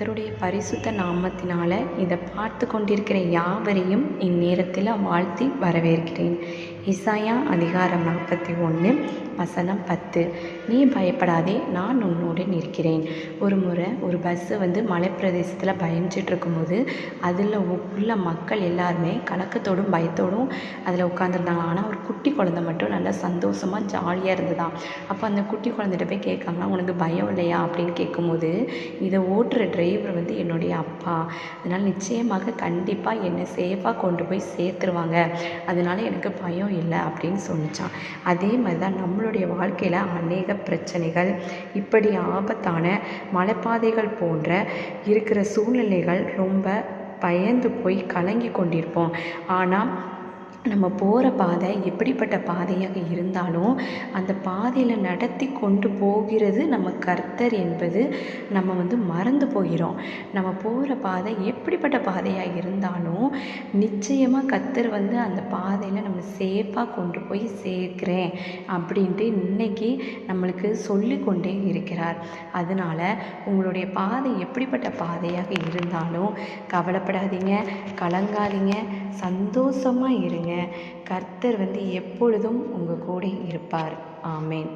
கர்த்தருடைய பரிசுத்த நாமத்தினால இதை பார்த்து கொண்டிருக்கிற யாவரையும் இந்நேரத்தில் வாழ்த்தி வரவேற்கிறேன். இசாயா அதிகாரம் நாற்பத்தி ஒன்று வசனம் பத்து. நீ பயப்படாதே நான் உன்னுடன் நிற்கிறேன். ஒரு முறை ஒரு பஸ்ஸு வந்து மலைப்பிரதேசத்தில் பயணிச்சுட்டு இருக்கும்போது அதில் உள்ள மக்கள் எல்லாருமே கலக்கத்தோடும் பயத்தோடும் அதில் உட்காந்துருந்தாங்க ஆனால் ஒரு குட்டி குழந்த மட்டும் நல்லா சந்தோஷமாக ஜாலியாக இருந்ததாம். அப்போ அந்த குட்டி குழந்தைகிட்ட போய் கேட்காங்க உனக்கு பயம் இல்லையா? அப்படின்னு கேட்கும்போது இதை ஓட்டுற டிரைவர் வந்து என்னுடைய அப்பா. அதனால் நிச்சயமாக கண்டிப்பாக என்னை சேஃபாக கொண்டு போய் சேர்த்துருவாங்க. அதனால் எனக்கு பயம் இல்லை அப்படின்னு சொன்னிச்சான் அதே மாதிரி தான் நம்மளுடைய வாழ்க்கையில் அநேக பிரச்சனைகள் இப்படி ஆபத்தான மலைப்பாதைகள் போன்ற இருக்கிற சூழ்நிலைகள் ரொம்ப பயந்து போய் கலங்கி கொண்டிருப்போம். ஆனால் நம்ம போகிற பாதை எப்படிப்பட்ட பாதையாக இருந்தாலும் அந்த பாதையில் நடத்தி கொண்டு போகிறது நம்ம கர்த்தர் என்பது நம்ம வந்து மறந்து போகிறோம். நம்ம போகிற பாதை எப்படிப்பட்ட பாதையாக இருந்தாலும் நிச்சயமாக கர்த்தர் வந்து அந்த பாதையில் நம்ம சேஃபாக கொண்டு போய் சேர்க்குறேன் அப்படின்ட்டு இன்னைக்கு நம்மளுக்கு சொல்லிக்கொண்டே இருக்கிறார். அதனால் உங்களுடைய பாதை எப்படிப்பட்ட பாதையாக இருந்தாலும் கவலைப்படாதீங்க கலங்காதீங்க சந்தோஷமாக இருங்க. கர்த்தர் வந்து எப்பொழுதும் உங்கள் கூட இருப்பார். ஆமேன்.